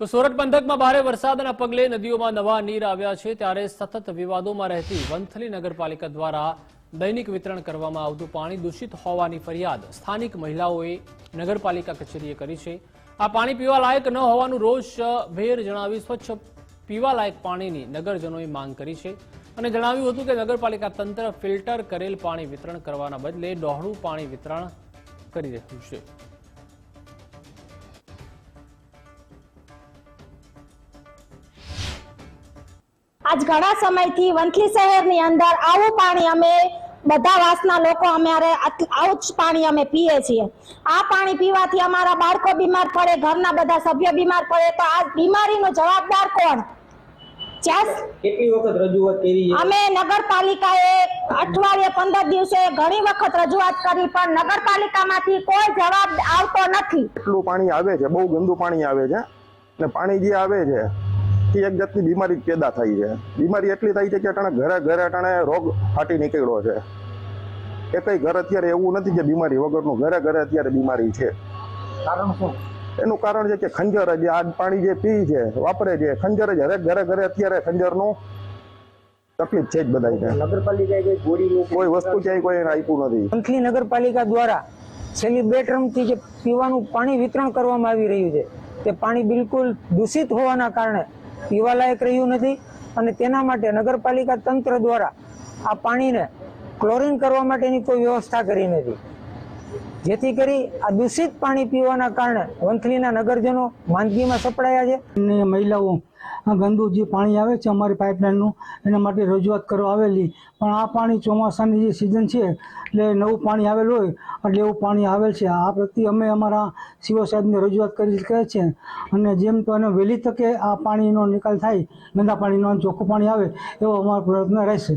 તો સુરત પંથકમાં ભારે વરસાદના પગલે નદીઓમાં નવા નીર આવ્યા છે. ત્યારે સતત વિવાદોમાં રહેતી વંથલી નગરપાલિકા દ્વારા દૈનિક વિતરણ કરવામાં આવતું પાણી દૂષિત હોવાની ફરિયાદ સ્થાનિક મહિલાઓએ નગરપાલિકા કચેરીએ કરી છે. આ પાણી પીવા લાયક ન હોવાનું રોષ ભેર જણાવી સ્વચ્છ પીવા લાયક પાણીની નગરજનોએ માંગ કરી છે. અને જણાવ્યું હતું કે નગરપાલિકા તંત્ર ફિલ્ટર કરેલ પાણી વિતરણ કરવાના બદલે ડહોળું પાણી વિતરણ કરી રહ્યું છે. આજ ઘણા સમયથી વંથલી શહેરની અંદર આવું પાણી અમે બધા વાસના લોકો અમારે આવું જ પાણી અમે પીએ છીએ. આ પાણી પીવાથી અમારા બાળકો બીમાર પડે ઘરના બધા સભ્ય બીમાર પડે તો આ બીમારીનો જવાબદાર કોણ? કેટલી વખત રજૂઆત કરી અમે નગરપાલિકાએ અઠવાડિયે પંદર દિવસે ઘણી વખત રજૂઆત કરી પણ નગરપાલિકામાંથી કોઈ જવાબ આવતો નથી. એટલું પાણી આવે છે બહુ ગંદુ પાણી આવે છે ને પાણી જે આવે છે એ એક જાતની બીમારી પેદા થાય છે. બીમારી એટલી થાય છે કે અટાણે ઘરે ઘરે અટાણે રોગ ફાટી નીકળ્યો છે. એ કઈ ઘર અત્યારે એવું નથી કે બીમારી વગરનું. ઘરે ઘરે અત્યારે બીમારી છે. કારણ શું? એનું કારણ છે કે ખંજર જે આ પાણી જે પી છે વાપરે છે ખંજર જ હરેક ઘરે ઘરે અત્યારે ખંજરનું તકલીફ છે જ બધાને નગરપાલિકાએ કોઈ કોઈ વસ્તુ ક્યાંય કોઈ એને આપ્યું નથી. મંથલી નગરપાલિકા દ્વારા છેલ્લી બે ટર્મથી જે પીવાનું પાણી વિતરણ કરવામાં આવી રહ્યું છે તે પાણી બિલકુલ દૂષિત હોવાના કારણે પીવાલાયક રહ્યું નથી અને તેના માટે નગરપાલિકા તંત્ર દ્વારા આ પાણીને ક્લોરિન કરવા માટેની કોઈ વ્યવસ્થા કરી નથી. જેથી કરી આ દૂષિત પાણી પીવાના કારણે વંથલીના નગરજનો માંદગીમાં સપડાયા છે. મહિલાઓ ગંદુ જે પાણી આવે છે અમારી પાઇપલાઇનનું, એના માટે રજૂઆત કરવા આવેલી. પણ આ પાણી ચોમાસાની જે સિઝન છે, એટલે નવું પાણી આવેલ હોય, એટલે એવું પાણી આવેલ છે. આ પ્રત્યે અમે અમારા સીઓ સાહેબને રજૂઆત કરી કહે છે. અને જેમ તો એને વહેલી તકે આ પાણીનો નિકાલ થાય, ગંદા પાણીનો ચોખ્ખું પાણી આવે, એવો અમારો પ્રયત્ન રહેશે.